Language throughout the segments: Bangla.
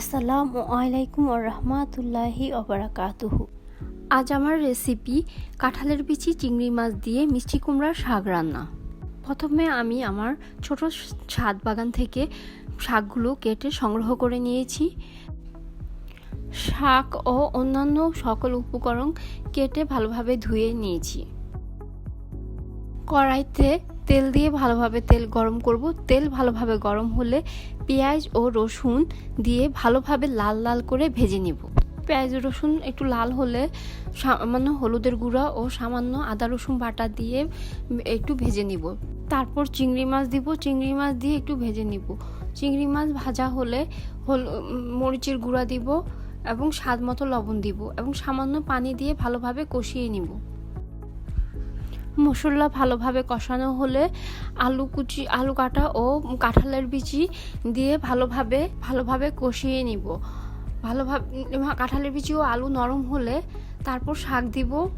আসসালামু আলাইকুম রহমাতুল্লাহি অবরাকাতুহু আজ আমার রেসিপি কাঁঠালের বিচি চিংড়ি মাছ দিয়ে মিষ্টি কুমড়ার শাক রান্না। প্রথমে আমি আমার ছোট ছাদ বাগান থেকে শাকগুলো কেটে সংগ্রহ করে নিয়েছি। শাক ও অন্যান্য সকল উপকরণ কেটে ভালোভাবে ধুয়ে নিয়েছি। কড়াইতে তেল দিয়ে ভালোভাবে তেল গরম করব। তেল ভালোভাবে গরম হলে পেঁয়াজ ও রসুন দিয়ে ভালোভাবে লাল লাল করে ভেজে নিব। পেঁয়াজ রসুন একটু লাল হলে সামান্য হলুদের গুঁড়া ও সামান্য আদা রসুন বাটা দিয়ে একটু ভেজে নিব। তারপর চিংড়ি মাছ দিব। চিংড়ি মাছ দিয়ে একটু ভেজে নিব। চিংড়ি মাছ ভাজা হলে হল মরিচের গুঁড়া দিব এবং স্বাদ মতো লবণ দিব এবং সামান্য পানি দিয়ে ভালোভাবে কষিয়ে নিব। মশলা ভালোভাবে কষানো হলে আলু কুচি, আলু কাটা ও কাঁঠালের বিচি দিয়ে ভালোভাবে ভালোভাবে কষিয়ে নিব। ভালোভাবে, কাঁঠালের বিচি ও আলু নরম হলে তারপর শাক দিব।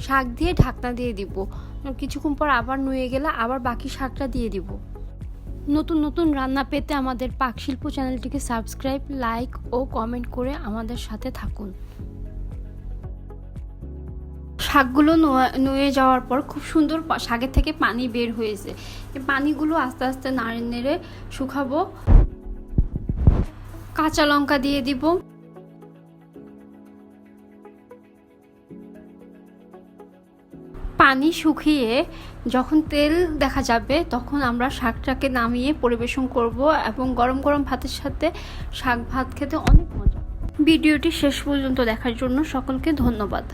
শাক দিয়ে ঢাকনা দিয়ে দিব। কিছুক্ষণ পর আবার নুয়ে গেলে আবার বাকি শাকটা দিয়ে দিব। নতুন নতুন রান্না পেতে আমাদের পাক শিল্প চ্যানেলটিকে সাবস্ক্রাইব, লাইক ও কমেন্ট করে আমাদের সাথে থাকুন। শাকগুলো নুয়ে যাওয়ার পর খুব সুন্দর শাকের থেকে পানি বের হয়েছে। পানিগুলো আস্তে আস্তে নাড়ে নেড়ে শুকাবো। কাঁচা লঙ্কা দিয়ে দিব। পানি শুকিয়ে যখন তেল দেখা যাবে তখন আমরা শাকটাকে নামিয়ে পরিবেশন করব এবং গরম গরম ভাতের সাথে শাক ভাত খেতে অনেক মজা। ভিডিওটি শেষ পর্যন্ত দেখার জন্য সকলকে ধন্যবাদ।